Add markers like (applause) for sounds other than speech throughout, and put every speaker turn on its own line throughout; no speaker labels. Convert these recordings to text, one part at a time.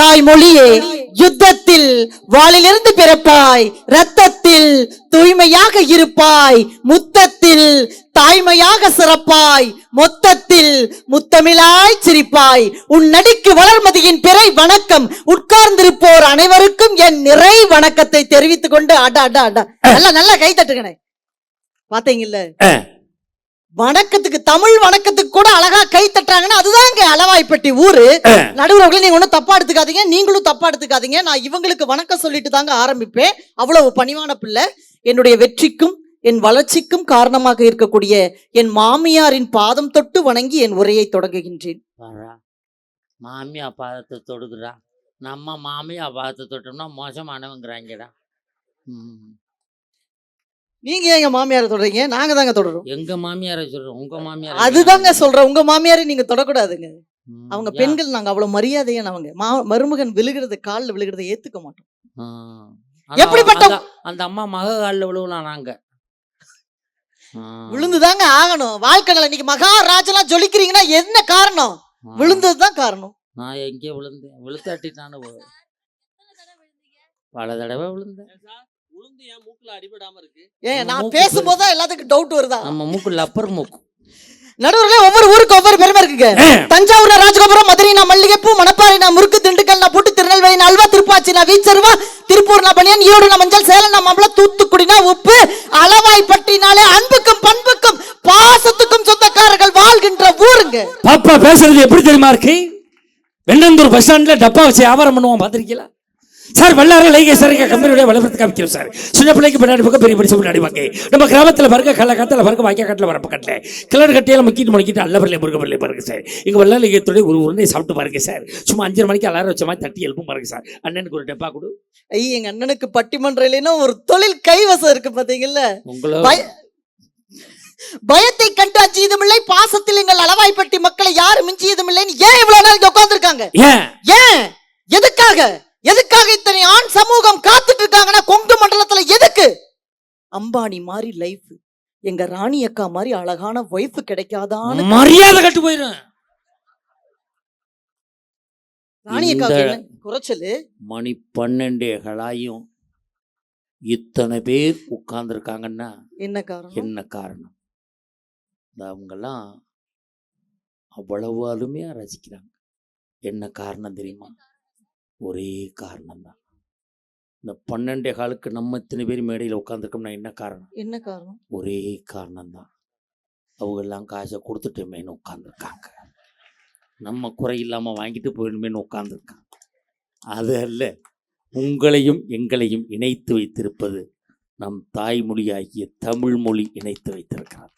தாய்மொழியே யுத்தத்தில் வாளிலிருந்து பிறப்பாய் ரத்தத்தில் தூய்மையாக இருப்பாய் முத்தத்தில் தாய்மையாக சிறப்பாய் மொத்தத்தில் முத்தமிழாய் சிரிப்பாய். உன் நடிக்கு வளர்மதியின் பிறை வணக்கம். உட்கார்ந்திருப்போர் அனைவருக்கும் என் நிறை வணக்கத்தை தெரிவித்துக் கொண்டு அட அட அட. நல்லா நல்லா கை தட்டுங்கண்ணே பாத்தீங்கல்ல. வணக்கத்துக்கு தமிழ் வணக்கத்துக்கு கூட அழகா கை தட்டுறாங்கன்னா அதுதாங்க அளவாய்ப்பட்டி ஊரு. நடுவர்களே நீங்க ஒன்றும் தப்பா எடுத்துக்காதீங்க. நீங்களும் தப்பா எடுத்துக்காதீங்க. நான் இவங்களுக்கு வணக்கம் சொல்லிட்டு தாங்க ஆரம்பிப்பேன். அவ்வளவு பணிவான பிள்ளை. என்னுடைய வெற்றிக்கும் என் வளர்ச்சிக்கும் காரணமாக இருக்கக்கூடிய என் மாமியாரின் பாதம் தொட்டு வணங்கி என் உரையை தொடங்குகின்றேன்.
பாரா மாமியா பாதத்தை தொடுக்குறா நம்ம மாமியா பாதத்தை தொட்டோம்னா மோசமானவங்கிறாங்கடா. ம்.
நீங்க எங்க மாமியாரை தொடறீங்க? நாங்க தாங்க தொடரும்
எங்க மாமியாரை சொல்றோம். உங்க மாமியார்
அதுதாங்க சொல்றேன் உங்க மாமியாரை நீங்க தொடக்கூடாதுங்க. அவங்க பெண்கள் நாங்க அவ்வளவு மரியாதையானவங்க. மா மருமகன் விழுகிறது காலில் விழுகிறதை ஏத்துக்க மாட்டோம். எப்படிப்பட்ட-
அந்த அம்மா மக காலில் விழுவலாம் நாங்க.
விழுந்துதாங்க ஆகணும். வாழ்க்கையில இன்னைக்கு மகாராஜெல்லாம் ஜொலிக்கிறீங்கன்னா என்ன காரணம். விழுந்ததுதான் காரணம்.
நான் எங்கே விழுந்தேன்? விழுத்தாட்டி நானு பல தடவை விழுந்தேன்.
உளுந்து ஏன் மூக்குல அடிபடாம இருக்கு.
ஏன் நான் பேசும்போது தான் எல்லாத்துக்கும் டவுட் வருதா?
நம்ம மூக்கு லப்பர் மூக்கு.
நடுவுல ஒவ்வொரு ஊருக்கு ஒவ்வொரு பெருமை இருக்குங்க. தஞ்சாவூர்ல ராஜகோபுரம் மதுரைனா மல்லிகைப்பூ மணப்பாறைனா முறுக்கு திண்டுக்கல் நான் பூட்டு திருநெல்வேலி அல்வா திருப்பாச்சினா வீச்சருவா திருப்பூர்னா பனியன் ஈரோடுனா மஞ்சள் சேலம்னா மாம்பழம் தூத்துக்குடினா உப்பு அளவாய்ப்பட்டினாலே அன்புக்கும் பண்புக்கும் பாசத்துக்கும் சொந்தக்காரர்கள் வாழ்கின்ற ஊருங்க.
பாப்பா பேசுறது எப்படி தெரியுமா இருக்கு? வெண்ணந்தூர் பஸ் ஸ்டாண்ட்ல டப்பா வச்சு வியாபாரம் பண்ணுவோம் பார்த்திருக்கீங்களா? சார் வல்லார லைகை சரிங்க கம்பெனியுடைய வளர்ப்புக்கு காமிக்கிறோம் சார். சின்ன பிள்ளைக்கு பின்னாடி பக்கம் பெரிய படிச்சு முன்னாடி வாங்க. நம்ம கிராமத்தில் பாருங்க கள்ள காத்தில் பாருங்க வாய்க்கா காட்டில் வரப்ப கட்டல. கிளர் கட்டியால் முக்கிட்டு முக்கிட்டு அல்ல பரல முருக பரல பாருங்க சார். இங்க வல்லார லைகத்துடைய ஒரு உருண்டை சாப்பிட்டு பாருங்க சார். சும்மா அஞ்சரை மணிக்கு அலாரம் வச்ச மாதிரி தட்டி எழுப்பும் பாருங்க சார். அண்ணனுக்கு ஒரு டப்பா கொடு.
ஐய எங்க அண்ணனுக்கு பட்டிமன்றம் இல்லைன்னா ஒரு தொழில் கைவசம் இருக்கு பாத்தீங்கல்ல.
உங்களோ
பய- பயத்தை கண்டு அஞ்சியதுமில்லை பாசத்தில் எங்கள் அளவாய்ப்பட்டி மக்களை யாரும் மிஞ்சியதுமில்லைன்னு ஏன் இவ்வளவு நாள் இங்க உட்கார்ந்திருக்காங்க?
ஏன்?
எதுக்காக? எதுக்காக இத்தனை ஆண் சமூகம் காத்துட்டு இருக்காங்கன்னா கொங்கு மண்டலத்துல எதுக்கு? அம்பானி மாதிரி லைஃப் எங்க ராணி அக்கா மாதிரி அழகான ஒய்ஃப் கிடைக்காதான்னு
மரியாதை கட்டு போயிடும்
ராணி அக்கா குறைச்சலு?
மணி பன்னெண்டேகளாயும் இத்தனை பேர் உட்கார்ந்துருக்காங்கன்னா
என்ன காரணம்?
என்ன காரணம்? அவங்கெல்லாம் அவ்வளவு அருமையாக ரசிக்கிறாங்க. என்ன காரணம் தெரியுமா? ஒரே காரணம்தான். இந்த பன்னெண்டே காலுக்கு நம்ம இத்தனை பேர் மேடையில் உட்காந்துருக்கோம்னா என்ன காரணம்?
என்ன காரணம்?
ஒரே காரணம்தான். அவங்க எல்லாம் காசை கொடுத்துட்டோமேனு உட்காந்துருக்காங்க நம்ம குறை இல்லாமல் வாங்கிட்டு போயிடுமேனு உட்காந்துருக்காங்க அது அல்ல உங்களையும் எங்களையும் இணைத்து வைத்திருப்பது நம் தாய்மொழியாகிய தமிழ் மொழி இணைத்து வைத்திருக்கிறார்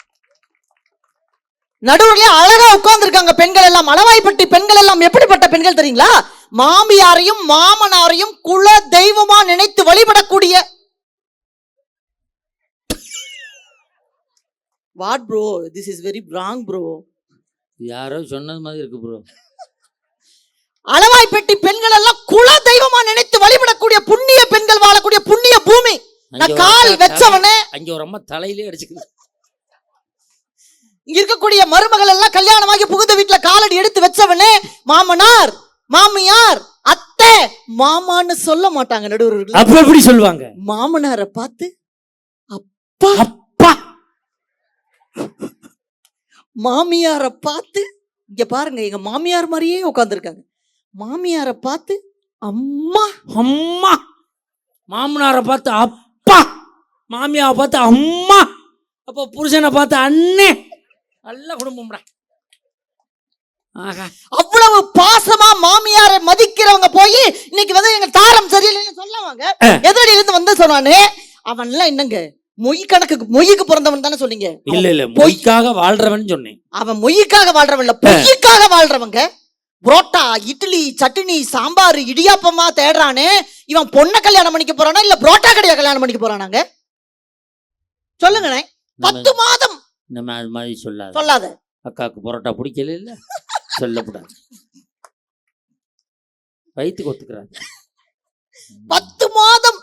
நடுவுல அழகா உட்கார்ந்திருக்காங்க பெண்கள் எல்லாம் அளவாய்ப்பட்டி பெண்கள் எல்லாம். எப்படிப்பட்ட பெண்கள் தெரியுங்களா? மாமியாரையும் மாமனாரையும் குல தெய்வமா நினைத்து வழிபடக்கூடிய what bro this is very wrong bro
யாரோ சொன்னது மாதிரி இருக்கு ப்ரோ
அளவாய்ப்பட்டி பெண்கள் எல்லாம் குல தெய்வமா நினைத்து வழிபடக்கூடிய புண்ணிய பெண்கள் வாழக்கூடிய புண்ணிய பூமி. நான் கால் வச்சவனே.
அங்க ஒரு அம்மா தலையிலே அடிச்சுக்குது.
இங்க இருக்கக்கூடிய மருமகள் எல்லாம் கல்யாணமாகி புகுந்த வீட்டுல காலடி எடுத்து வச்சவனே மாமனார். மாமியார் அத்தை மாமான்னு சொல்ல மாட்டாங்க நடுவர்கள்
அப்ப எப்படி சொல்லுவாங்க?
மாமனாரை பார்த்து அப்பா.
அப்பா.
மாமியாரை பார்த்து இங்க பாருங்க எங்க மாமியார் மாதிரியே உட்காந்துருக்காங்க மாமியாரை பார்த்து அம்மா.
அம்மா. மாமனாரை பார்த்து அப்பா. மாமியாவை பார்த்து அம்மா. அப்போ புருஷனை பார்த்து அண்ணே. நல்ல குடும்பம்டா.
அவ்வளவு பாசமா மாமியாரை மதிக்கிறவங்க போய் இன்னைக்கு வந்து எங்க தாரம் சரியில்லைன்னு சொல்லவாங்க எதிரடி இருந்து வந்து சொன்னானே அவன்லாம் என்னங்க மொய் கணக்குக்கு மொய்க்கு பிறந்தவன் தானே சொன்னீங்க?
இல்ல இல்ல பொய்க்காக வாழ்றவன் சொன்னேன்.
அவன் மொய்க்காக வாழ்றவன் இல்ல பொய்க்காக வாழ்றவங்க. புரோட்டா இட்லி சட்னி சாம்பார் இடியாப்பமா தேடுறானே இவன் பொண்ணை கல்யாணம் பண்ணிக்க போறானா இல்ல புரோட்டா கடையா கல்யாணம் பண்ணிக்க போறானாங்க? சொல்லுங்கண்ணே பத்து மாதம்.
நம்ம அது மாதிரி சொல்லாத.
சொல்லாத.
அக்காவுக்கு பரோட்டா பிடிக்கல இல்ல? (laughs) சொல்லக்கூடாது. வயிற்றுக்கு ஒத்துக்கிறாங்க.
பத்து மாதம்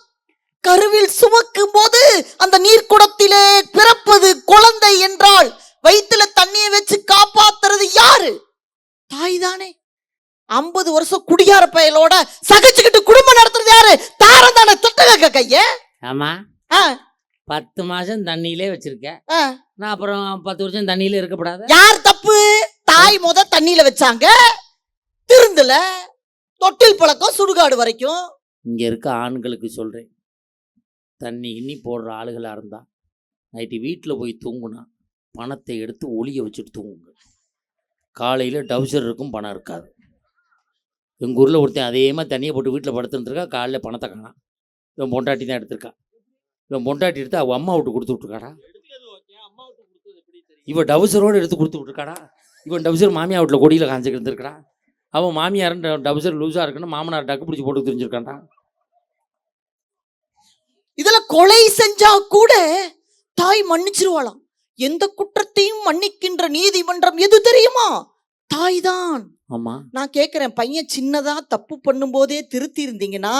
கருவில் சுமக்கும் போது அந்த நீர்க்குடத்திலே பிறப்பது குழந்தை என்றால் வயித்துல தண்ணியை வச்சு காப்பாத்துறது யாரு? தாய் தானே ஐம்பது வருஷம் குடியார பயலோட சகிச்சுக்கிட்டு குடும்பம் நடத்துறது யாரு? தாரம் தானே திட்டுங்க கைய?
ஆமா. பத்து மாசம் தண்ணியிலே வச்சிருக்க.
ஆ.
நான் அப்புறம் பத்து வருஷம் தண்ணியில இருக்கப்படாத?
யார் தப்பு? தாய் முத தண்ணியில வச்சாங்க. திருந்துல. தொட்டில் பழக்கம் சுடுகாடு வரைக்கும்.
இங்க இருக்க ஆண்களுக்கு சொல்றேன். தண்ணி இன்னி போடுற ஆளுகளா இருந்தா நைட்டு வீட்டில் போய் தூங்குனா பணத்தை எடுத்து ஒளிய வச்சுட்டு தூங்குங்க. காலையில் டவுசர் இருக்கும் பணம் இருக்காது. எங்கள் ஊரில் ஒருத்தன் அதே மாதிரி தண்ணியை போட்டு வீட்டில் படுத்துருந்துருக்கா காலையில் பணத்தை காணாம் இவன் பொண்டாட்டி தான் எடுத்திருக்கா. இவன் பொண்டாட்டி எடுத்து அவள் அம்மா விட்டு கொடுத்து விட்ருக்காடா இவன் டவுசரோடு எடுத்து கொடுத்து விட்ருக்காடா இவன் டவுசர் மாமியார் வீட்டில் கொடியில் காஞ்சிக்கிட்டு இருந்திருக்கா அவன் மாமியார் டவுசர் லூஸாக இருக்குன்னு மாமனார் டக்கு பிடிச்சி போட்டு தெரிஞ்சிருக்கான்டா.
இதுல கொலை செஞ்சா கூட தாய் மன்னிச்சிருவாளாம். எந்த குற்றத்தையும் மன்னிக்கின்ற நீதிமன்றம் எது தெரியுமா? தாய் தான்
ஆமாம்
நான் கேக்குறேன் பையன் சின்னதா தப்பு பண்ணும்போதே திருத்தி இருந்தீங்கன்னா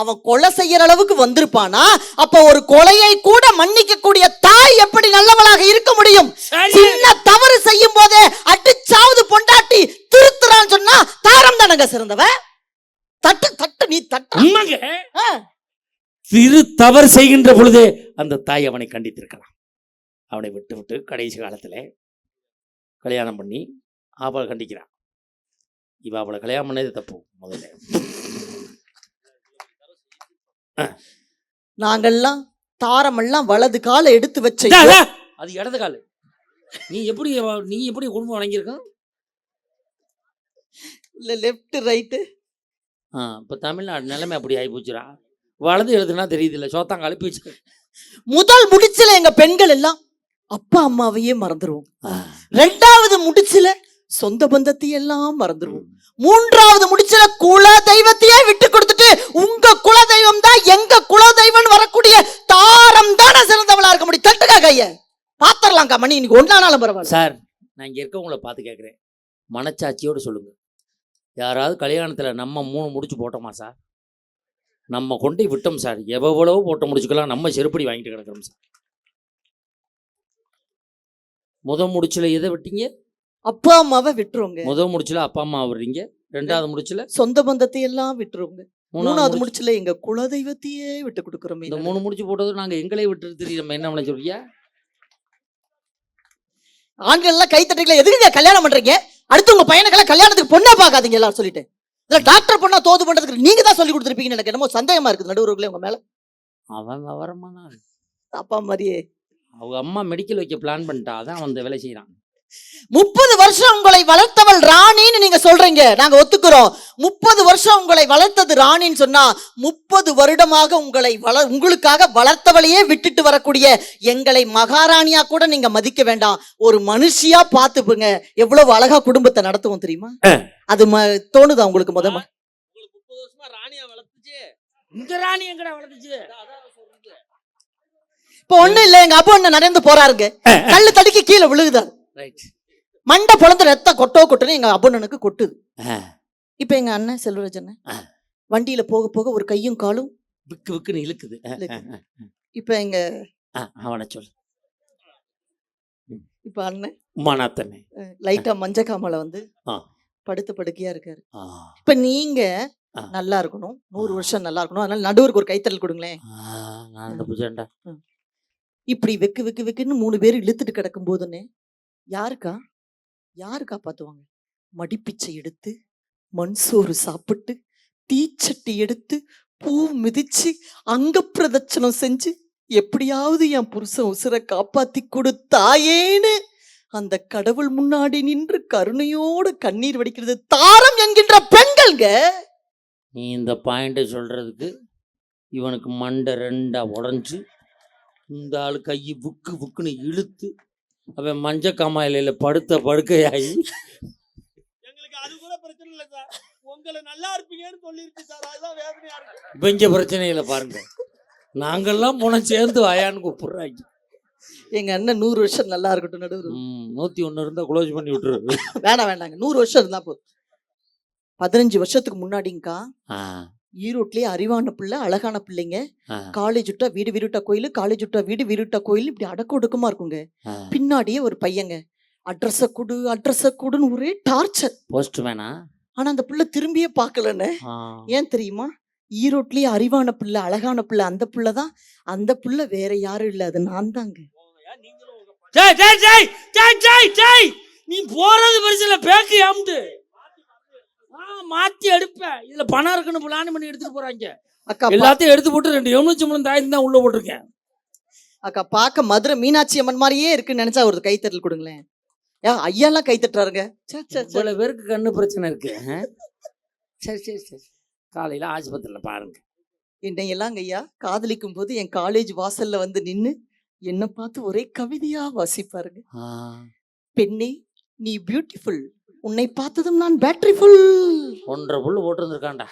அவன் கொலை செய்யற அளவுக்கு வந்திருப்பானா? அப்ப ஒரு கொலையை கூட மன்னிக்க கூடிய தாய் எப்படி நல்லவளாக இருக்க முடியும்? சின்ன தவறு செய்யும் போதே அடிச்சாவது பொண்டாட்டி திருத்துறான்னு சொன்னா தாரம் தானங்க சிறந்தவ? தட்டு தட்டு நீ தட்டு.
சிறு தவறு செய்கின்ற பொழுதே அந்த தாய் அவனை கண்டித்திருக்கலாம். அவனை விட்டு விட்டு கடைசி காலத்துல கல்யாணம் பண்ணி அவளை கண்டிக்கிறான். இவ அவளை கல்யாணம் பண்ணது தப்பு முதல்ல.
நாங்கெல்லாம் தாரமெல்லாம் வலது காலை எடுத்து வச்ச.
அது இடது காலு. நீ எப்படி நீ எப்படி குடும்பம் வழங்கியிருக்கான்
இல்ல லெஃப்ட் ரைட்டு
ஆ இப்போ தமிழ்நாடு நிலைமை அப்படி ஆகி போச்சுடா. வலது எழுதுனா தெரியுது இல்லை சோத்தாங்க அழுப்பி வச்சு.
முதல் முடிச்சுல எங்க பெண்கள் எல்லாம் அப்பா அம்மாவையே மறந்துருவோம். ரெண்டாவது முடிச்சுல சொந்த பந்தத்தை எல்லாம் மறந்துருவோம் மூன்றாவது முடிச்சுல குல தெய்வத்தையே விட்டு கொடுத்துட்டு உங்க குல தெய்வம் தான் எங்க குல தெய்வம் வரக்கூடிய தாரம் தானே சிறந்தவளா இருக்க முடியும். தட்டுக்கா கைய. பாத்திரலாம்க்கா மணி இன்னைக்கு ஒன்னானாலும் பரவாயில்ல.
சார் நான் இங்கே இருக்கவங்கள பார்த்து கேட்குறேன் மனச்சாட்சியோடு சொல்லுங்க. யாராவது கல்யாணத்தில் நம்ம மூணு முடிச்சு போட்டோமா சார்? நம்ம கொண்டு விட்டோம் சார். எவ்வளவோ போட்ட முடிச்சுக்கலாம். நம்ம செருப்படி வாங்கிட்டு கிடக்குறோம் சார். முத முடிச்சுல எதை விட்டீங்க?
அப்பா அம்மாவை விட்டுருவோங்க.
முத முடிச்சுல அப்பா அம்மா விடுறீங்க. ரெண்டாவது முடிச்சுல?
சொந்த பந்தத்தை எல்லாம் விட்டுருவோங்க. மூணாவது
மூணாவது முடிச்சு
முடிச்சுல எங்க குல தெய்வத்தையே விட்டு கொடுக்குறோமே
இந்த மூணு முடிச்சு போட்டது நாங்கள் எங்களே விட்டு தெரியும் நம்ம என்ன பண்ண சொல்றியா
ஆண்கள் எல்லாம் கை தட்டுங்களா எதுக்குங்க கல்யாணம் பண்றீங்க? அடுத்து உங்க பையனுக்கெல்லாம் கல்யாணத்துக்கு பொண்ணா பார்க்காதீங்க எல்லாரும் சொல்லிட்டு. இல்ல டாக்டர் பொண்ணா தோது பண்றதுக்கு நீங்க தான் சொல்லி கொடுத்துருப்பீங்கன்னு எனக்கு என்னமோ சந்தேகமா இருக்குது நடுவர்களே உங்க மேல.
அவன் விவரமான.
அப்பா மாதிரியே
அவங்க அம்மா மெடிக்கல் வைக்க பிளான் பண்ணிட்டா அதான் அவன் இந்த வேலை செய்கிறான்
முப்பது வருஷம் உங்களை வளர்த்தவள் ராணின்னு நீங்க சொல்றீங்க. நாங்க ஒத்துக்கிறோம். முப்பது வருஷம் உங்களை வளர்த்தது ராணின்னு சொன்னா முப்பது வருடமாக உங்களை வள உங்களுக்காக வளர்த்தவளையே விட்டுட்டு வரக்கூடிய எங்களை மகாராணியா கூட நீங்க மதிக்க வேண்டாம். ஒரு மனுஷியா பாத்துப்புங்க எவ்வளவு அழகா குடும்பத்தை நடத்துவோம் தெரியுமா? அது தோணுதா உங்களுக்கு முதல்ல
உங்களுக்கு முப்பது வருஷமா ராணியா வளர்த்துச்சு?
இந்த ராணி எங்கடா வளர்ந்துச்சு
இப்ப ஒண்ணு இல்ல. எங்க அப்பா ஒண்ணு நடந்து போறாருங்க. கல்லு தடுக்கி கீழே விழுகுதாரு மண்டை பொழந்து ரத்த கொட்டோ கொட்டுன்னு எங்க அபுண்ணனுக்கு கொட்டுது. இப்ப எங்க அண்ணன் செல்வராஜ் அண்ணன். வண்டியில போக போக ஒரு கையும் காலும்
விக்கு விக்குன்னு இழுக்குது.
இப்ப எங்க
அஹ், அவனை சொல்
இப்ப அண்ணன்
உமாநாத்தனே
லைட்டா மஞ்ச காமல வந்து. படுத்த படுக்கையா இருக்காரு. இப்ப நீங்க. நல்லா இருக்கணும். நூறு. வருஷம் நல்லா இருக்கணும். அதனால நடுவருக்கு ஒரு கைத்தறல் கொடுங்களேன். இப்படி வெக்கு வெக்கு வெக்குன்னு மூணு பேர் இழுத்துட்டு கிடக்கும் போதுன்னு யாருக்கா? யாரு காப்பாற்றுவாங்க மடிப்பிச்சை எடுத்து மண் சோறு சாப்பிட்டு தீச்சட்டி எடுத்து பூ மிதிச்சு அங்க பிரதட்சணம் செஞ்சு எப்படியாவது என் புருஷன் உசுரை காப்பாத்தி கொடுத்தாயேன்னு அந்த கடவுள் முன்னாடி நின்று கருணையோடு கண்ணீர் வடிக்கிறது தாரம் என்கின்ற பெண்கள்ங்க.
நீ இந்த பாயிண்ட்டை சொல்கிறதுக்கு இவனுக்கு மண்டை ரெண்டாக உடஞ்சி இந்த ஆள் கையை புக்கு புக்குன்னு இழுத்து அவன் மஞ்ச காமாயில படுத்த படுக்கையாகி
எங்களுக்கு அது கூட பிரச்சனை இல்லை சார். உங்களை நல்லா இருப்பீங்கன்னு சொல்லிருக்கு சார். அதுதான் வேதனையா இருக்கு.
இப்போ இங்கே பிரச்சனையில் பாருங்க. நாங்கெல்லாம் போன சேர்ந்து வாயான்னு கூப்பிடுறாங்க.
எங்க அண்ணன் நூறு வருஷம் நல்லா இருக்கட்டும் நடுவர்.
ம் நூற்றி ஒன்று இருந்தால் க்ளோஸ் பண்ணி விட்டுரு.
வேணாம் வேண்டாங்க நூறு வருஷம் இருந்தா போதும். பதினஞ்சு வருஷத்துக்கு முன்னாடிங்கக்கா
ஆ.
ஈரோட்லயே அறிவான பிள்ளை அழகான பிள்ளைங்க. காலேஜ் விட்டா வீடு விருட்டா கோயில் காலேஜ் விட்டா வீடு விருட்டா கோயில் இப்படி அடக்க ஒடுக்கமா இருக்குங்க. பின்னாடியே ஒரு பையங்க. அட்ரஸ குடு அட்ரஸ குடுன்னு ஒரே டார்ச்சர்.
போஸ்ட் வேணா.
ஆனா அந்த புள்ள திரும்பியே பார்க்கலன்னு. ஏன் தெரியுமா? ஈரோட்லயே அறிவான பிள்ளை அழகான பிள்ளை அந்த புள்ள தான். அந்த புள்ள வேற யாரும் இல்ல அது நான் தாங்க.
நீ போறது பெருசு இல்ல பேக்கு ஏம்டு மாத்தி எடுப்பேன். இதுல பணம் இருக்குன்னு பிளான் பண்ணி எடுத்துட்டு போறாங்க.
அக்கா
எல்லாத்தையும் எடுத்து போட்டு ரெண்டு எலுமிச்சம்பளம் தாயத்து தான் உள்ள போட்டிருக்கேன்.
அக்கா பார்க்க மதுரை மீனாட்சி அம்மன் மாதிரியே இருக்குன்னு நினைச்சா ஒரு கைத்தட்டல் கொடுங்களேன். ஏன் ஐயாலாம் கை தட்டுறாருங்க.
இவ்வளவு பேருக்கு கண்ணு பிரச்சனை இருக்கு? சரி சரி சரி. காலையில ஆஸ்பத்திரியில பாருங்க.
என்னை எல்லாங்க ஐயா காதலிக்கும் போது என் காலேஜ் வாசல்ல வந்து நின்னு என்ன பார்த்து ஒரே கவிதையா வாசிப்பாருங்க. பெண்ணே நீ பியூட்டிஃபுல் உன்னை பார்த்ததும் நான் பேட்டரி ஃபுல்
ஒன்றரை புல்லு போட்டிருந்திருக்கான்டா.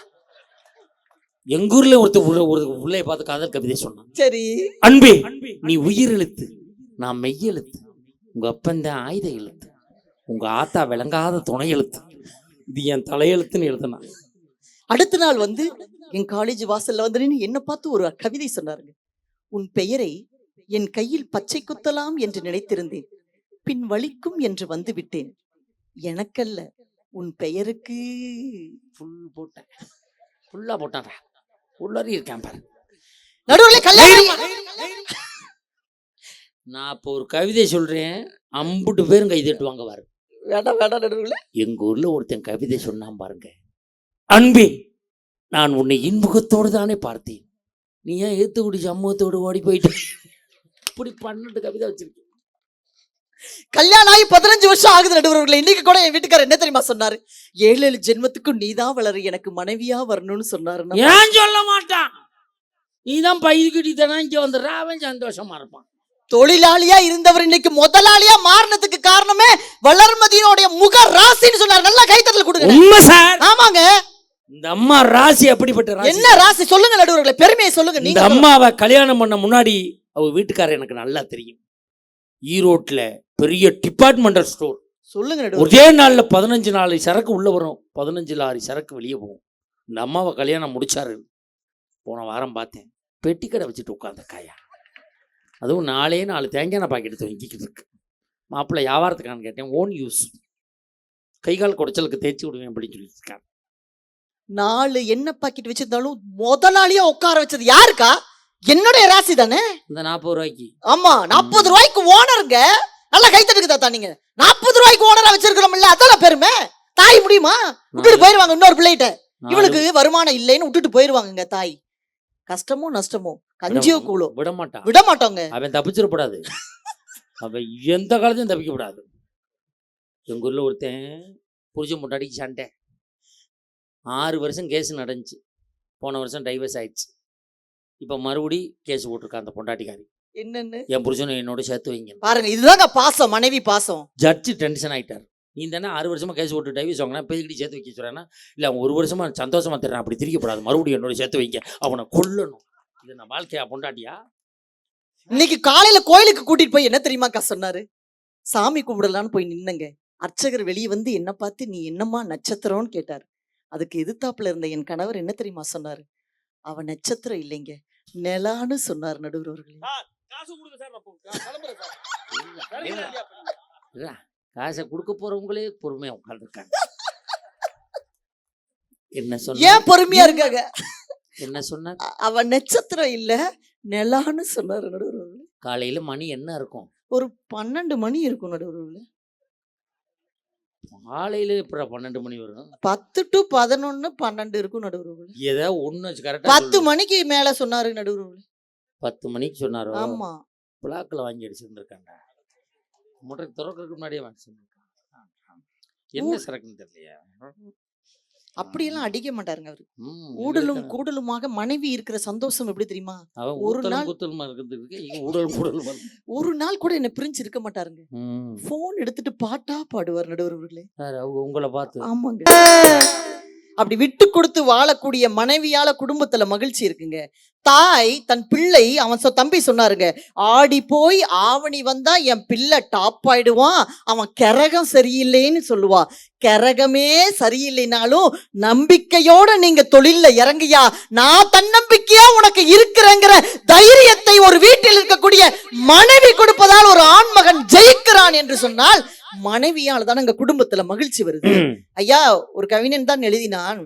எங்க ஊர்ல ஒருத்தர் புள்ள- ஒரு பிள்ளைய பார்த்து காதல் கவிதை சொன்னான்.
சரி.
அன்பே
நீ உயிர் எழுத்து நான் மெய் எழுத்து உங்க அப்பன் தான் ஆயுத எழுத்து உங்க ஆத்தா விளங்காத துணை எழுத்து. இது என் தலையெழுத்துன்னு எழுதுனான்
அடுத்த நாள் வந்து என் காலேஜ் வாசல்ல வந்து என்ன பார்த்து ஒரு கவிதை சொன்னாருங்க. உன் பெயரை என் கையில் பச்சை குத்தலாம் என்று நினைத்திருந்தேன். பின் வலிக்கும் என்று வந்து விட்டேன். எனக்கல்ல. உன் பெயருக்கு
ஃபுல் போட்டேன். ஃபுல்லா போட்டான்டா. உள்ளாரி இருக்கேன் பாரு.
நடுவுல கல்யாணம்
நான் இப்போ ஒரு கவிதை சொல்றேன். அம்புட்டு பேரும் கை தட்டுவாங்க பாரு.
வேண்டாம் வேண்டாம் நடுவுல.
எங்க ஊர்ல ஒருத்தன் கவிதை சொன்னான் பாருங்க.
அன்பே
நான் உன்னை இன்முகத்தோடு தானே பார்த்தேன். நீ ஏன் ஏத்துக்குடி சமூகத்தோடு ஓடி போயிட்டு? இப்படி பன்னெண்டு கவிதை வச்சிருக்கேன்.
கல்யாணம் ஆகி பதினஞ்சு வருஷம் ஆகுது நடுவர்களே இன்னைக்கு கூட என் வீட்டுக்காரர் என்ன தெரியுமா சொன்னாரு? ஏழு ஏழு ஜென்மத்துக்கும் நீதான் வளரு எனக்கு மனைவியா வரணும்னு சொன்னாரு.
ஏன் சொல்ல மாட்டான்? நீ தான் பையன்கிட்ட தானே இங்க வந்துடுற அவன் சந்தோஷமா இருப்பான்.
தொழிலாளியா இருந்தவர் இன்னைக்கு முதலாளியா மாறினதுக்கு காரணமே வளர்மதியினுடைய முக ராசின்னு சொன்னாரு. நல்லா கைத்தட்டல் கொடுங்க.
உண்மை சார்.
ஆமாங்க.
இந்த அம்மா ராசி அப்படிப்பட்ட ராசி?
என்ன ராசி? சொல்லுங்க நடுவர்களே பெருமையை சொல்லுங்க
இந்த அம்மாவை கல்யாணம் பண்ண முன்னாடி
அவ வீட்டுக்காரர் எனக்கு நல்லா தெரியும். ஈரோட்ல பெரிய டிபார்ட்மெண்டல் ஸ்டோர்
சொல்லுங்க
ஒரே நாள்ல பதினஞ்சு நாலு சரக்கு உள்ள வரும். பதினஞ்சு லாரி சரக்கு வெளியே போகும். இந்த அம்மாவை கல்யாணம் முடிச்சாரு. போன வாரம் பார்த்தேன். பெட்டி கடை வச்சுட்டு உட்காந்த காயா. அதுவும் நாலே நாலு தேங்காய் பாக்கெட் எடுத்து வாங்கிக்கிட்டு இருக்கு. மாப்பிள்ளை வியாபாரத்துக்கான்னு கேட்டேன் ஓன் யூஸ் கை கால் குடைச்சலுக்கு தேய்ச்சி விடுவேன் அப்படின்னு சொல்லியிருக்காங்க
நாலு எண்ணெய் பாக்கெட் வச்சிருந்தாலும் முதலாளியா உட்கார வச்சது யாருக்கா? என்னுடைய ராசி தானே?
இந்த நாற்பது ரூபாய்க்கு.
ஆமா நாற்பது ரூபாய்க்கு ஓனருங்க நல்லா கைத்தட்டுக்கு தாத்தா நீங்க. நாற்பது ரூபாய்க்கு ஓனரா வச்சிருக்கிறோம்ல அதெல்லாம் பெருமை? தாய் முடியுமா? விட்டுட்டு போயிருவாங்க இன்னொரு பிள்ளைகிட்ட. இவளுக்கு வருமானம் இல்லைன்னு விட்டுட்டு போயிருவாங்க தாய். கஷ்டமோ நஷ்டமோ? கஞ்சியோ கூழோ?
விட மாட்டான்
விட மாட்டோங்க.
அவன் தப்பிச்சிடக்கூடாது அவன் எந்த காலத்தையும் தப்பிக்கக்கூடாது எங்கள் ஊரில் ஒருத்தன் புருஷன் முன்னாடிக்கு சண்டை. ஆறு வருஷம் கேஸ் நடந்துச்சு. போன வருஷம் டைவர்ஸ் ஆயிடுச்சு. இப்போ மறுபடி கேஸ் போட்டிருக்கான் அந்த பொண்டாட்டிக்காரி.
என்னன்னு?
என் புருஷனை என்னோட சேர்த்து வைங்க.
பாருங்க இதுதாங்க பாசம் மனைவி பாசம்.
ஜட்ஜு டென்ஷன் ஆயிட்டார். நீ தானே ஆறு வருஷமா கேஸ் போட்டு டைவர்ஸ் வாங்கினா பேசிக்கிட்டு சேர்த்து வைக்க சொல்கிறேன்னா இல்லை அவன் ஒரு வருஷமா சந்தோஷமா தர்றேன் அப்படி திரிக்கப்படாது. மறுபடியும் என்னோட சேர்த்து வைங்க. அவனை கொல்லணும். இது நான் வாழ்க்கையா பொண்டாட்டியா?
இன்னைக்கு காலையில கோயிலுக்கு கூட்டிட்டு போய் என்ன தெரியுமாக்கா சொன்னாரு? சாமி கும்பிடலான்னு போய் நின்னங்க. அர்ச்சகர் வெளியே வந்து என்ன பார்த்து நீ என்னம்மா நட்சத்திரம்னு கேட்டாரு. அதுக்கு எதிர்த்தாப்புல இருந்த என் கணவர் என்ன தெரியுமா சொன்னாரு? அவ நட்சத்திரம் இல்லைங்க. நிலான்னு சொன்னார் நடுவர் அவர்களே.
காசு கொடுங்க சார் நான் கிளம்புறேன் சார். நீங்க?
காசை கொடுக்க போறவங்களே பொறுமையா உட்காந்துருக்காங்க என்ன
ஏன்
சொன்ன
பொறுமையா இருக்காங்க?
என்ன சொன்ன?
அவ நட்சத்திரம் இல்ல நிலான்னு சொன்னாரு நடுவர்
காலையில மணி என்ன இருக்கும்?
ஒரு பன்னெண்டு மணி இருக்கும் நடுவர் அவர்களே
காலையில இப்ப பன்னெண்டு மணி வரும்?
பத்து டு பதினொன்னு பன்னெண்டு இருக்கும் நடுவர் அவர்களே
ஏதோ ஒண்ணு கரெக்டா
பத்து மணிக்கு மேல சொன்னாரு நடுவர் அவர்களே
பத்து மணிக்கு சொன்னாரோ?
ஆமா.
பிளாக்ல வாங்கி அடிச்சிருந்துருக்காங்க. முட்டை திறக்கிறதுக்கு முன்னாடியே வாங்கி என்ன சரக்குன்னு தெரியலையா.
அப்படியெல்லாம் அடிக்க மாட்டாருங்க அவரு. ஊடலும் கூடலுமாக மனைவி இருக்கிற சந்தோஷம் எப்படி தெரியுமா? ஒரு நாள். ஒரு நாள் கூட என்ன பிரிஞ்சு இருக்க மாட்டாருங்க. போன் எடுத்துட்டு பாட்டா பாடுவார் நடுவர் அவர்களே
உங்களை பார்த்து.
ஆமாங்க. அப்படி விட்டு கொடுத்து வாழக்கூடிய மனைவியால குடும்பத்துல மகிழ்ச்சி இருக்குங்க. தாய் தன் பிள்ளை அவன் சொ தம்பி சொன்னாருங்க ஆடி போய் ஆவணி வந்தா என் பிள்ளை டாப் ஆயிடுவான் அவன் கரகம் சரியில்லைன்னு சொல்லுவா. கரகமே சரியில்லைனாலும் நம்பிக்கையோட நீங்க தொழில்ல இறங்கியா. நான் தன்னம்பிக்கையா உனக்கு இருக்கிறேங்கிற தைரியத்தை ஒரு வீட்டில் இருக்கக்கூடிய மனைவி கொடுப்பதால் ஒரு ஆண்மகன் ஜெயிக்கிறான் என்று சொன்னால் மனைவியால் தான் எங்க குடும்பத்துல மகிழ்ச்சி வருது. ஐயா ஒரு கவிஞன் தான் எழுதினான்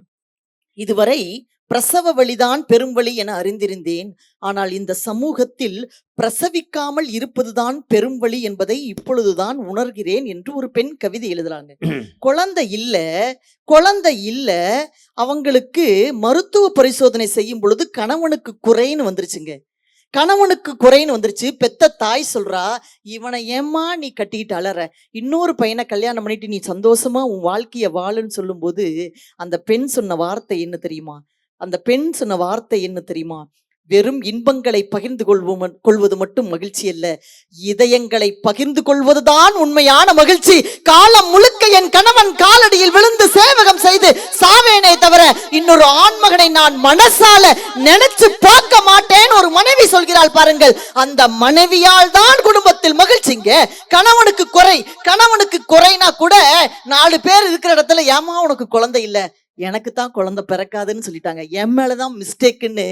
இதுவரை பிரசவ வழிதான் பெரும்வழி என அறிந்திருந்தேன். ஆனால் இந்த சமூகத்தில் பிரசவிக்காமல் இருப்பதுதான் பெரும்வழி என்பதை இப்பொழுதுதான் உணர்கிறேன் என்று ஒரு பெண் கவிதை எழுதுறாங்க. (clears throat) குழந்தை இல்ல குழந்தை இல்ல அவங்களுக்கு மருத்துவ பரிசோதனை செய்யும் பொழுது கணவனுக்கு குறைன்னு வந்துருச்சுங்க. கணவனுக்கு குறைன்னு வந்துருச்சு. பெத்த தாய் சொல்றா இவனை ஏம்மா நீ கட்டிட்டு அலற? இன்னொரு பையனை கல்யாணம் பண்ணிட்டு நீ சந்தோஷமா உன் வாழ்க்கைய வாழுன்னு சொல்லும்போது அந்த பெண் சொன்ன வார்த்தை என்ன தெரியுமா? அந்த பெண் சொன்ன வார்த்தை என்ன தெரியுமா? வெறும் இன்பங்களை பகிர்ந்து கொள்வோம் கொள்வது மட்டும் மகிழ்ச்சி அல்ல. இதயங்களை பகிர்ந்து கொள்வதுதான் உண்மையான மகிழ்ச்சி. காலம் முழுக்க என் கணவன் காலடியில் விழுந்து சேவகம் செய்து சாவேனே தவிர இன்னொரு ஆண்மகனை நான் மனசால நினைச்சு பார்க்க மாட்டேன். ஒரு மனைவி சொல்கிறாள் பாருங்கள் அந்த மனைவியால் தான் குடும்பத்தில் மகிழ்ச்சிங்க கணவனுக்கு குறை கணவனுக்கு குறைனா கூட நாலு பேர் இருக்கிற இடத்துல ஏமா உனக்கு குழந்தை இல்ல? எனக்கு தான் குழந்தை பிறக்காதுன்னு சொல்லிட்டாங்க. என் மேலதான் மிஸ்டேக்குன்னு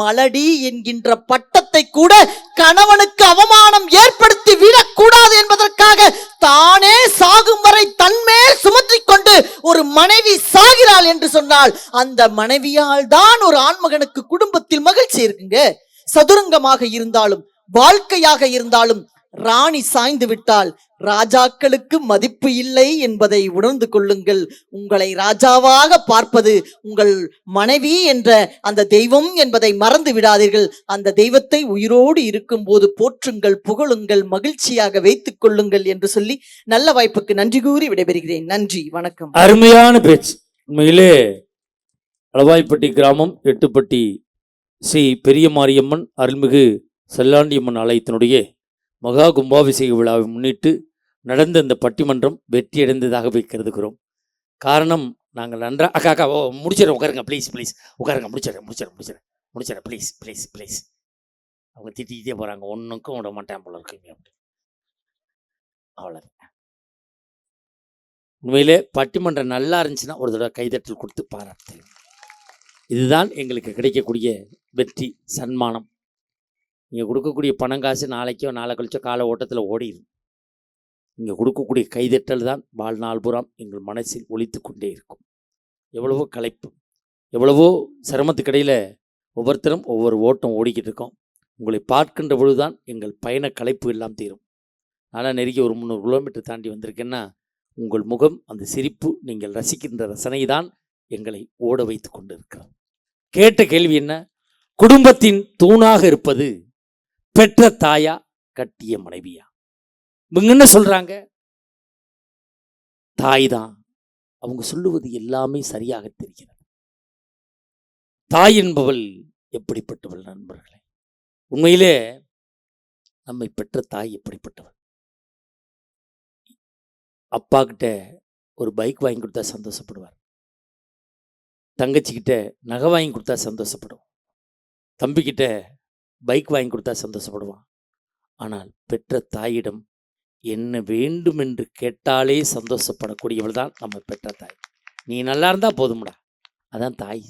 மலடி என்கின்ற பட்டத்தை கூட கணவனுக்கு அவமானம் ஏற்படுத்தி விடக்கூடாது என்பதற்காக தானே சாகும் வரை தன்மேல் சுமத்தி கொண்டு ஒரு மனைவி சாகிறாள் என்று சொன்னால் அந்த மனைவியால் தான் ஒரு ஆண்மகனுக்கு குடும்பத்தில் மகிழ்ச்சி இருக்குங்க. சதுரங்கமாக இருந்தாலும் வாழ்க்கையாக இருந்தாலும் ராணி சாய்ந்து விட்டால் ராஜாக்களுக்கு மதிப்பு இல்லை என்பதை உணர்ந்து கொள்ளுங்கள். உங்களை ராஜாவாக பார்ப்பது உங்கள் மனைவி என்ற அந்த தெய்வம் என்பதை மறந்து விடாதீர்கள். அந்த தெய்வத்தை உயிரோடு இருக்கும்போது போற்றுங்கள் புகழுங்கள் மகிழ்ச்சியாக வைத்துக் கொள்ளுங்கள் என்று சொல்லி நல்ல வாய்ப்புக்கு நன்றி கூறி விடைபெறுகிறேன். நன்றி வணக்கம்.
அருமையான பேச்சு. உண்மையிலே அளவாய்ப்பட்டி கிராமம் எட்டுப்பட்டி ஸ்ரீ பெரிய மாரியம்மன் அருள்மிகு செல்லாண்டியம்மன் ஆலயத்தினுடைய மகா கும்பாபிஷேக விழாவை முன்னிட்டு நடந்த இந்த பட்டிமன்றம் வெற்றியடைந்ததாகவே கருதுகிறோம் காரணம் நாங்கள் நன்றாக அக்கா அக்கா ஓ முடிச்சிடறேன் உட்காருங்க ப்ளீஸ் ப்ளீஸ் உட்காருங்க முடிச்சிடறேன் முடிச்சிடறேன் முடிச்சிடறேன். முடிச்சிடறேன் ப்ளீஸ் ப்ளீஸ் ப்ளீஸ் அவங்க திட்டிக்கிட்டே போகிறாங்க ஒன்றுக்கும் விட மாட்டேன் போல இருக்குங்க அப்படி. அவ்வளோ உண்மையிலே பட்டிமன்றம் நல்லா இருந்துச்சுன்னா ஒரு தடவை கைதட்டல் கொடுத்து பாராட்டு இதுதான் எங்களுக்கு கிடைக்கக்கூடிய வெற்றி சன்மானம். நீங்கள் கொடுக்கக்கூடிய பணம் காசு நாளைக்கோ நாளை கழிச்சோ கால ஓட்டத்தில் ஓடிடும் நீங்கள் கொடுக்கக்கூடிய கைதட்டல் தான் வாழ்நாள் புறம் எங்கள் மனசில் ஒழித்து கொண்டே இருக்கும். எவ்வளவோ களைப்பு எவ்வளவோ சிரமத்துக்கிடையில் ஒவ்வொருத்தரும் ஒவ்வொரு ஓட்டம் ஓடிக்கிட்டு இருக்கோம். உங்களை பார்க்கின்ற பொழுதுதான் எங்கள் பயண களைப்பு எல்லாம் தீரும். ஆனால் நெருங்கி ஒரு முந்நூறு கிலோமீட்டர் தாண்டி வந்திருக்கேன்னா உங்கள் முகம் அந்த சிரிப்பு நீங்கள் ரசிக்கின்ற ரசனை தான் எங்களை ஓட வைத்து கொண்டிருக்கிறது. கேட்ட கேள்வி என்ன? குடும்பத்தின் தூணாக இருப்பது பெற்ற தாயா கட்டிய மனைவியா? இவங்க என்ன சொல்றாங்க? தாய் தான் அவங்க சொல்லுவது எல்லாமே சரியாக தெரிகிறது. தாய் என்பவள் எப்படிப்பட்டவள் நண்பர்களே? உண்மையிலே நம்மை பெற்ற தாய் எப்படிப்பட்டவள்? அப்பா கிட்ட ஒரு பைக் வாங்கி கொடுத்தா சந்தோஷப்படுவார். தங்கச்சிக்கிட்ட நகை வாங்கி கொடுத்தா சந்தோஷப்படுவோம் தம்பிக்கிட்ட பைக் வாங்கி கொடுத்தா சந்தோஷப்படுவான். ஆனால் பெற்ற தாயிடம் என்ன வேண்டும் என்று கேட்டாலே சந்தோஷப்படக்கூடியவள் தான் நம்ம பெற்ற தாய். நீ நல்லா இருந்தா போதும்டா. அதான் தாய்.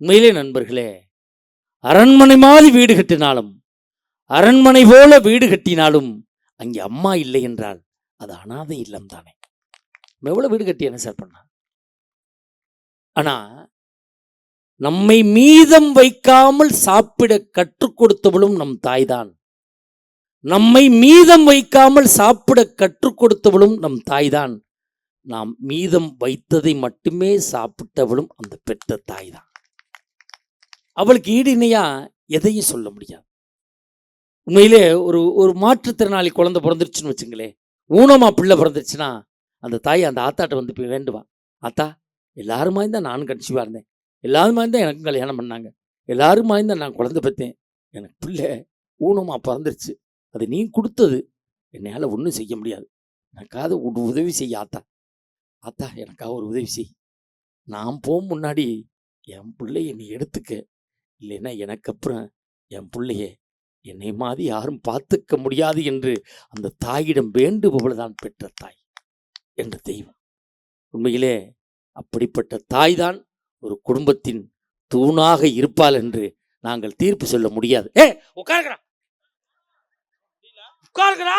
உண்மையிலே நண்பர்களே அரண்மனை மாதிரி வீடு கட்டினாலும் அரண்மனை போல வீடு கட்டினாலும் அங்கே அம்மா இல்லை என்றால் அது அனாதை இல்லம் தானே. எவ்வளோ எவ்வளவு வீடு கட்டி என்ன சார் பண்ணா ஆனா நம்மை மீதம் வைக்காமல் சாப்பிட கற்றுக் கொடுத்தவளும் நம் தாய்தான். நம்மை மீதம் வைக்காமல் சாப்பிட கற்றுக் கொடுத்தவளும் நம் தாய்தான். நாம் மீதம் வைத்ததை மட்டுமே சாப்பிட்டவளும் அந்த பெற்ற தாய்தான். அவளுக்கு ஈடு இணையா எதையும் சொல்ல முடியாது. உண்மையிலே ஒரு ஒரு மாற்றுத்திறனாளி குழந்தை பிறந்துருச்சுன்னு வச்சுங்களேன். ஊனமா பிள்ளை பிறந்துருச்சுன்னா அந்த தாய் அந்த ஆத்தாட்ட வந்து போய் வேண்டுவா. ஆத்தா எல்லாருமா தான் நானும் கன்சீவாக இருந்தேன். எல்லாருமா தான் எனக்கும் கல்யாணம் பண்ணாங்க. எல்லாருமா தான் நான் குழந்தை பெற்றேன். எனக்கு பிள்ளை ஊனமாக பிறந்துருச்சு. அது நீ கொடுத்தது. என்னால் ஒன்றும் செய்ய முடியாது. எனக்காவது ஒரு உதவி செய்ய ஆத்தா. ஆத்தா எனக்காக ஒரு உதவி செய். நான் போக முன்னாடி என் பிள்ளைய நீ எடுத்துக்க. இல்லைன்னா எனக்கு அப்புறம் என் பிள்ளைய என்னை மாதிரி யாரும் பார்த்துக்க முடியாது என்று அந்த தாயிடம் வேண்டுபவள் தான் பெற்ற தாய் என்ற தெய்வம். உண்மையிலே அப்படிப்பட்ட தாய் தான் ஒரு குடும்பத்தின் தூணாக இருப்பாள் என்று நாங்கள் தீர்ப்பு சொல்ல முடியாது. ஏ உட்காருக்கிறா உட்காருங்கடா.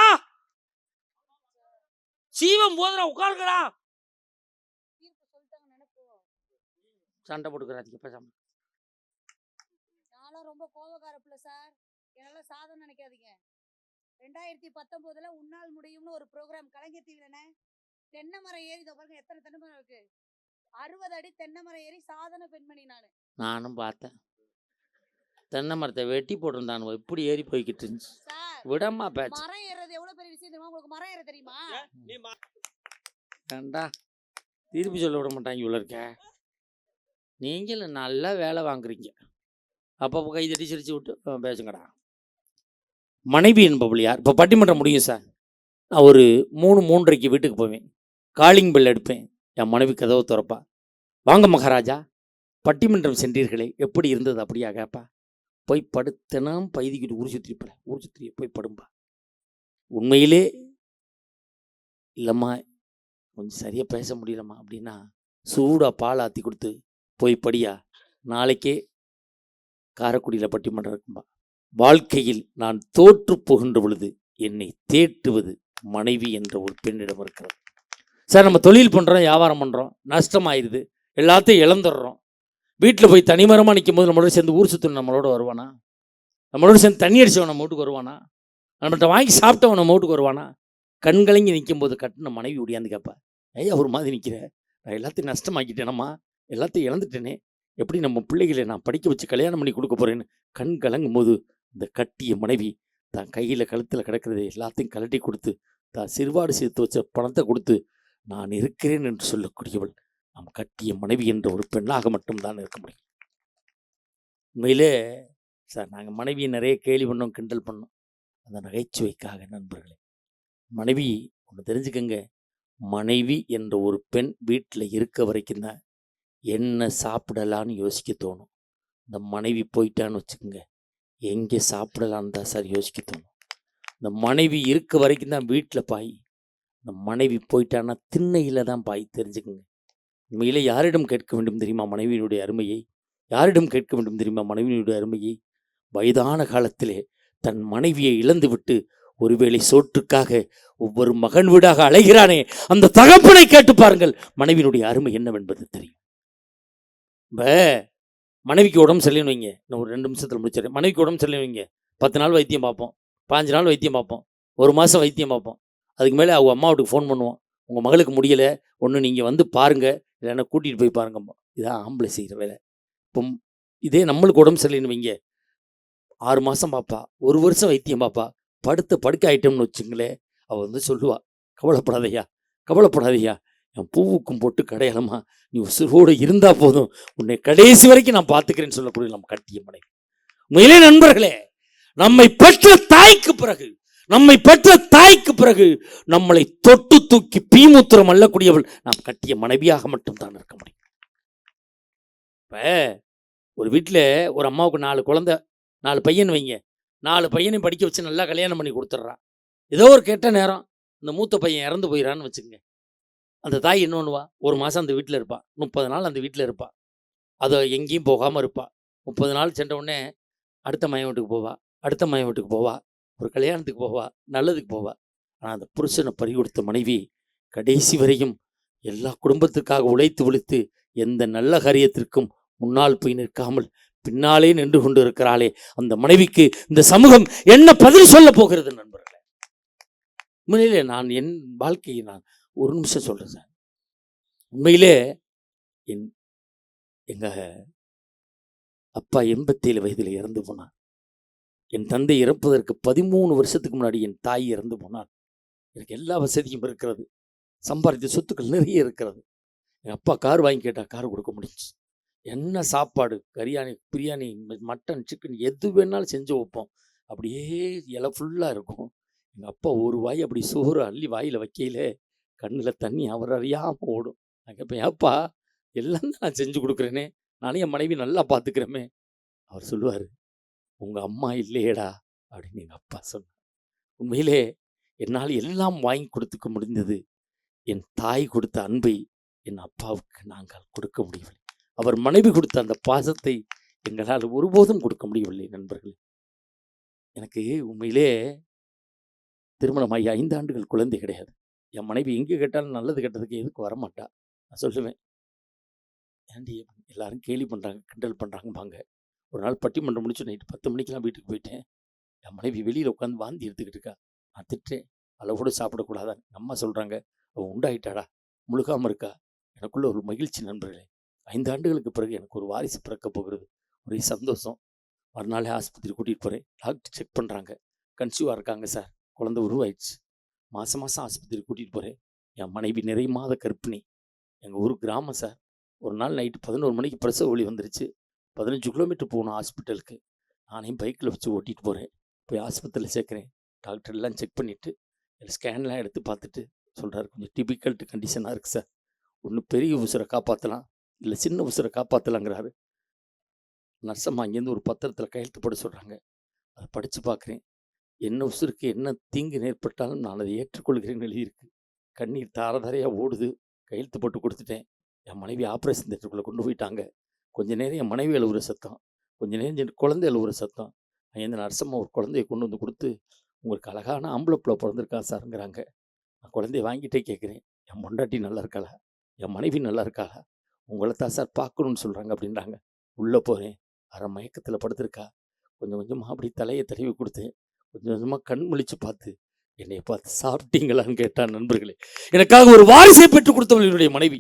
சீவம் போதுடா உட்காருக்கிறா சண்டை போட்டுக்கிறாதீங்க பேசாம.
நான்லாம் ரொம்ப கோபக்கார பிள்ளை சார். என்னால சாதனை நினைக்காதீங்க. ரெண்டாயிரத்தி பத்தொன்பதுல உன்னால் முடியும்னு ஒரு ப்ரோக்ராம் கலைஞர் டிவிலனே தென்னை மரம் ஏறி பாருங்க எத்தனை தென்னை மரம் இருக்கு? அறுபது அடி தென்னை மரம் ஏறி சாதனை பெண்மணி நானு.
நானும் பார்த்தேன். தென்னை மரத்தை வெட்டி போட்டிருந்தான் எப்படி ஏறி போய்கிட்டு இருந்துச்சு.
சார்
விடமா பேச்சு.
மரம் ஏறது எவ்வளவு பெரிய விஷயம் தெரியுமா? உங்களுக்கு மரம் ஏற தெரியுமா?
ஏண்டா? திருப்பி சொல்ல விட மாட்டாங்க இவ்வளோ இருக்க. நீங்களும் நல்லா வேலை வாங்குறீங்க. அப்பப்போ கை தட்டி சிரிச்சு விட்டு பேசுங்கடா. மனைவி என்பவள் யார்? இப்போ பட்டிமன்றம் முடியும் சார். நான் ஒரு மூணு மூன்றரைக்கு வீட்டுக்கு போவேன். காலிங் பெல் எடுப்பேன் என் மனைவி கதவை திறப்பா. வாங்க மகாராஜா பட்டிமன்றம் சென்றீர்களே எப்படி இருந்தது அப்படியா? கேப்பா. போய் படுத்தனாம் பைதிக்கிட்டு ஊர் சுத்திரிப்பல ஊர் சுத்திரி போய் படும்பா. உண்மையிலே? இல்லைம்மா கொஞ்சம் சரியாக பேச முடியலம்மா அப்படின்னா சூடாக பால் ஆற்றி கொடுத்து போய் படியா. நாளைக்கே காரக்குடியில் பட்டிமன்றம் இருக்கும்பா. வாழ்க்கையில் நான் தோற்று போகின்ற பொழுது என்னை தேற்றுவது மனைவி என்ற ஒரு பெண்ணிடம் இருக்கிறது. சார் நம்ம தொழில் பண்ணுறோம் வியாபாரம் பண்ணுறோம் நஷ்டமாயிருது எல்லாத்தையும் இழந்துடுறோம். வீட்டில் போய் தனிமரமாக நிற்கும் போது நம்மளோட சேர்ந்து ஊர் சுற்றணும் நம்மளோட வருவானா? நம்மளோட சேர்ந்து தண்ணி அடிச்சவன் நம்ம வீட்டுக்கு வருவானா? நம்மகிட்ட வாங்கி சாப்பிட்டவன் நம்ம வீட்டுக்கு வருவானா? கண்கலங்கி நிற்கும் போது கட்டின மனைவி ஒடியாந்து கேட்பா ஏய் அவர் மாதிரி நிற்கிற நான் எல்லாத்தையும் நஷ்டமாக்கிட்டேனம்மா எல்லாத்தையும் இழந்துட்டேனே எப்படி நம்ம பிள்ளைகளை நான் படிக்க வச்சு கல்யாணம் பண்ணி கொடுக்க போகிறேன்னு கண் கலங்கும் போது இந்த கட்டிய மனைவி தான் கையில் கழுத்தில் கிடக்கிறது எல்லாத்தையும் கழட்டி கொடுத்து தான் சிறுவாடு சேர்த்து வச்ச பணத்தை கொடுத்து நான் இருக்கிறேன் என்று சொல்லக்கூடியவள் நாம் கட்டிய மனைவி என்ற ஒரு பெண்ணாக மட்டும்தான் இருக்க முடியும். உண்மையிலே சார் நாங்கள் மனைவியை நிறைய கேலி பண்ணோம் கிண்டல் பண்ணோம். அந்த நகைச்சுவைக்காக நண்பர்களே. மனைவி ஒன்று தெரிஞ்சுக்கங்க. மனைவி என்ற ஒரு பெண் வீட்டில் இருக்க வரைக்கும் தான் என்ன சாப்பிடலான்னு யோசிக்க தோணும். இந்த மனைவி போயிட்டான்னு வச்சுக்கோங்க. எங்கே சாப்பிடலான்னு தான் சார் யோசிக்க தோணும். இந்த மனைவி இருக்க வரைக்கும் தான் வீட்டில் பாய் இந்த மனைவி போயிட்டான்னா திண்ணையில் தான் பாய் தெரிஞ்சுக்குங்க. உண்மையிலே யாரிடம் கேட்க வேண்டும் தெரியுமா மனைவியினுடைய அருமையை? யாரிடம் கேட்க வேண்டும் தெரியுமா மனைவியினுடைய அருமையை? வயதான காலத்திலே தன் மனைவியை இழந்துவிட்டு ஒருவேளை சோற்றுக்காக ஒவ்வொரு மகன் வீடாக அலைகிறானே அந்த தகப்பனை கேட்டு பாருங்கள். மனைவியினுடைய அருமை என்னவென்பது தெரியும். இப்ப மனைவிக்கு உடம்பு சரியில்லைன்னு வைங்க. இன்னும் ஒரு ரெண்டு நிமிஷத்தில் முடிச்சிடறேன். மனைவிக்கு உடம்பு சரியில்லைன்னு வைங்க. பத்து நாள் வைத்தியம் பார்ப்போம். பாஞ்சு நாள் வைத்தியம் பார்ப்போம். ஒரு மாதம் வைத்தியம் பார்ப்போம். அதுக்கு மேலே அவங்க அம்மாவுக்கு ஃபோன் பண்ணுவோம் உங்கள் மகளுக்கு முடியலை. ஒன்று நீங்கள் வந்து பாருங்க. இல்லைன்னா கூட்டிகிட்டு போய் பாருங்கம்மா. இதான் ஆம்பளை செய்கிற வேலை. இப்போ இதே நம்மளுக்கு உடம்பு சரியில்லைன்னு வைங்க. ஆறு மாதம் பாப்பா. ஒரு வருஷம் வைத்தியம் பாப்பா. படுத்த படுக்க ஐட்டம்னு வச்சுங்களேன் அவள் வந்து சொல்லுவாள் கவலைப்படாதையா கவலைப்படாதையா என் பூவுக்கும் போட்டு கடையலமா நீ உசுரோடு இருந்தால் போதும். உன்னை கடைசி வரைக்கும் நான் பார்த்துக்கிறேன்னு சொல்லக்கூடிய நம்ம கட்டிய மனைவி. உண்மையிலே நண்பர்களே நம்மை பெற்ற தாய்க்கு பிறகு நம்மை பெற்ற தாய்க்கு பிறகு நம்மளை தொட்டு தூக்கி பீமுத்திரம் அல்லக்கூடியவள் நாம் கட்டிய மனைவியாக மட்டும்தான் இருக்க முடியும். இப்போ ஒரு வீட்டில் ஒரு அம்மாவுக்கு நாலு குழந்தை நாலு பையன் வைங்க. நாலு பையனையும் படிக்க வச்சு நல்லா கல்யாணம் பண்ணி கொடுத்துட்றான் ஏதோ ஒரு கெட்ட நேரம். இந்த மூத்த பையன் இறந்து போயிடறான்னு வச்சுக்கோங்க. அந்த தாய் என்ன பண்ணுவா? ஒரு மாதம் அந்த வீட்டில் இருப்பாள் முப்பது நாள் அந்த வீட்டில் இருப்பாள் அதை எங்கேயும் போகாமல் இருப்பாள் முப்பது நாள் சென்ற உடனே அடுத்த மயம் வீட்டுக்கு போவா. அடுத்த மயம் வீட்டுக்கு போவா. ஒரு கல்யாணத்துக்கு போவா நல்லதுக்கு போவா. ஆனால் அந்த புருஷனை பறி கொடுத்த மனைவி கடைசி வரையும் எல்லா குடும்பத்துக்காக உழைத்து உழைத்து எந்த நல்ல காரியத்திற்கும் முன்னால் போய் நிற்காமல் பின்னாலே நின்று கொண்டு இருக்கிறாளே அந்த மனைவிக்கு இந்த சமூகம் என்ன பதில் சொல்ல போகிறது நண்பர்களே? உண்மையிலே நான் என் வாழ்க்கையை நான் ஒரு நிமிஷம் சொல்கிறேன் சார். உண்மையிலே என் எங்க அப்பா எண்பத்தேழு வயதில் இறந்து போனார். என் தந்தை இறப்பதற்கு பதிமூணு வருஷத்துக்கு முன்னாடி என் தாய் இறந்து போனார் எனக்கு எல்லா வசதியும் இருக்கிறது. சம்பாதித்த சொத்துக்கள் நிறைய இருக்கிறது. எங்கள் அப்பா கார் வாங்கி கேட்டால் கார் கொடுக்க முடிஞ்சுச்சு. என்ன சாப்பாடு கரியாணி பிரியாணி மட்டன் சிக்கன் எது வேணாலும் செஞ்சு வைப்போம். அப்படியே இலை ஃபுல்லாக இருக்கும். எங்கள் அப்பா ஒரு வாய் அப்படி சோறு அள்ளி வாயில் வைக்கையில கண்ணில் தண்ணி அவர் அறியாமல் ஓடும். நான் கேட்பேன் ஏப்பா எல்லாம் தான் நான் செஞ்சு கொடுக்குறேனே. நானே என் மனைவி நல்லா பார்த்துக்கிறேமே அவர் சொல்லுவார் உங்கள் அம்மா இல்லையேடா அப்படின்னு எங்கள் அப்பா சொன்னார். உண்மையிலே என்னால் எல்லாம் வாங்கி கொடுத்துக்க முடிந்தது. என் தாய் கொடுத்த அன்பை என் அப்பாவுக்கு நாங்கள் கொடுக்க முடியவில்லை. அவர் மனைவி கொடுத்த அந்த பாசத்தை எங்களால் ஒருபோதும் கொடுக்க முடியவில்லை நண்பர்களே. எனக்கு உண்மையிலே திருமணமாகி ஐந்து ஆண்டுகள் குழந்தை கிடையாது. என் மனைவி எங்கே கேட்டாலும் நல்லது கெட்டதுக்கு எதுக்கு வரமாட்டா. நான் சொல்லுவேன். ஏன்டி எல்லாரும் கேலி பண்ணுறாங்க கிண்டல் பண்ணுறாங்கம்பாங்க ஒரு நாள் பட்டிமன்றம் முடிச்சு நைட்டு பத்து மணிக்கெல்லாம் வீட்டுக்கு போயிட்டேன். என் மனைவி வெளியில் உட்காந்து வாந்தி எடுத்துக்கிட்டு இருக்கா. நான் திட்டேன் அளவோடு சாப்பிடக்கூடாதான் எங்க அம்மா சொல்கிறாங்க அவள் உண்டாயிட்டாடா. முழுகாமல் இருக்கா? எனக்குள்ள ஒரு மகிழ்ச்சி நண்பர்களே. ஐந்து ஆண்டுகளுக்கு பிறகு எனக்கு ஒரு வாரிசு பிறக்க போகிறது. ஒரே சந்தோஷம். மறுநாளே ஆஸ்பத்திரி கூட்டிகிட்டு போகிறேன் டாக்டர் செக் பண்ணுறாங்க கன்சியூவாக இருக்காங்க சார். குழந்தை உருவாயிடுச்சு. மாதம் மாதம் ஆஸ்பத்திரி கூட்டிகிட்டு போகிறேன் என் மனைவி நிறை மாத கர்ப்பிணி. எங்கள் ஊர் கிராமம் சார். ஒரு நாள் நைட்டு பதினோரு மணிக்கு பிரசவ ஒளி வந்துருச்சு. பதினஞ்சு கிலோமீட்டர் போகணும் ஹாஸ்பிட்டலுக்கு. நானே பைக்கில் வச்சு ஓட்டிகிட்டு போகிறேன் போய் ஆஸ்பத்திரியில் சேர்க்குறேன். டாக்டர் எல்லாம் செக் பண்ணிவிட்டு ஸ்கேன்லாம் எடுத்து பார்த்துட்டு சொல்கிறாரு கொஞ்சம் டிபிக்கல்ட் கண்டிஷனாக இருக்குது சார் ஒன்று பெரிய உசுரை காப்பாற்றலாம் இல்லை சின்ன உசுரை காப்பாற்றலாங்கிறாரு நர்சம்மா அங்கேருந்து ஒரு பத்திரத்தில் கையெழுத்து போட சொல்கிறாங்க அதை படித்து பார்க்குறேன். என்ன உசுருக்கு என்ன தீங்கு நேர்பட்டாலும் நான் அதை ஏற்றுக்கொள்கிறேன் எழுதியிருக்கு. கண்ணீர் தாரதாரையாக ஓடுது. கையெழுத்து போட்டு கொடுத்துட்டேன். என் மனைவி ஆப்ரேஷன் தேட்டருக்குள்ளே கொண்டு போயிட்டாங்க. கொஞ்ச நேரம் என் மனைவி அழுவுற சத்தம். கொஞ்ச நேரம் என் குழந்தை எழுவுற சத்தம். எந்த நரசம்மா ஒரு குழந்தைய கொண்டு வந்து கொடுத்து உங்களுக்கு அழகான ஆம்பளை பிள்ளை பிறந்திருக்கா சாருங்கிறாங்க. நான் குழந்தைய வாங்கிட்டே கேட்குறேன். என் பொண்டாட்டி நல்லா இருக்காளா? என் மனைவி நல்லா இருக்காளா? உங்களை தான் சார் பார்க்கணுன்னு சொல்கிறாங்க அப்படின்றாங்க. உள்ளே போகிறேன் அரை மயக்கத்தில் படுத்திருக்கா. கொஞ்சம் கொஞ்சமாக அப்படி தலையை தடவி கொடுத்தேன் கொஞ்சம் கொஞ்சமாக கண் முழிச்சு பார்த்து என்னை பார்த்து சாப்பிட்டீங்களான்னு கேட்டான் நண்பர்களே. எனக்காக ஒரு வாரிசை பெற்றுக் கொடுத்தவள் என்னுடைய மனைவி.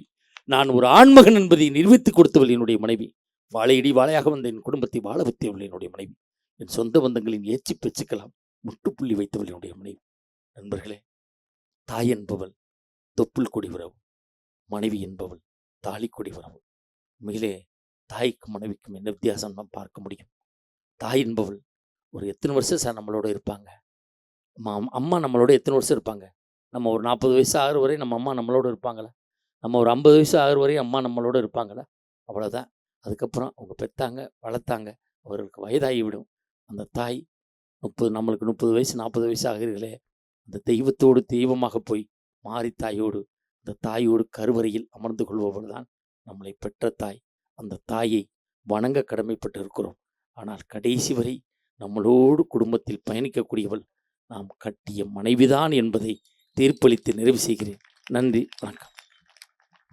நான் ஒரு ஆண்மகன் என்பதை நிரூபித்துக் கொடுத்தவள் என்னுடைய மனைவி. வாழையடி வாழையாக வந்த என் குடும்பத்தை வாழ வைத்தவள் என்னுடைய மனைவி. என் சொந்த பந்தங்களின் ஏச்சி பெச்சுக்கலாம் முட்டுப்புள்ளி வைத்தவள் என்னுடைய மனைவி. நண்பர்களே தாய் என்பவள் தொப்புள் கொடி உறவு மனைவி என்பவள் தாலி கொடி உறவு. உண்மையிலே தாய்க்கும் மனைவிக்கும் என்ன வித்தியாசம் நாம் பார்க்க முடியும். தாய் என்பவள் ஒரு எத்தனை வருஷம் சார் நம்மளோட இருப்பாங்க? அம்மா அம்மா நம்மளோட எத்தனை வருஷம் இருப்பாங்க? நம்ம ஒரு நாற்பது வயசு ஆறு வரை நம்ம அம்மா நம்மளோட இருப்பாங்களா? நம்ம ஒரு ஐம்பது வயசு ஆகிற வரையும் அம்மா நம்மளோட இருப்பாங்களா அவ்வளோதான் அதுக்கப்புறம் அவங்க பெற்றாங்க வளர்த்தாங்க. அவர்களுக்கு வயதாகிவிடும். அந்த தாய் முப்பது நம்மளுக்கு முப்பது வயசு நாற்பது வயசு ஆகிறீர்களே. அந்த தெய்வத்தோடு தெய்வமாக போய் மாறி தாயோடு அந்த தாயோடு கருவறையில் அமர்ந்து கொள்பவள் தான் நம்மளை பெற்ற தாய். அந்த தாயை வணங்க கடமைப்பட்டு இருக்கிறோம் ஆனால் கடைசி வரை நம்மளோடு குடும்பத்தில் பயணிக்கக்கூடியவள் நாம் கட்டிய மனைவிதான் என்பதை தீர்ப்பளித்து நிறைவு செய்கிறேன். நன்றி வணக்கம்.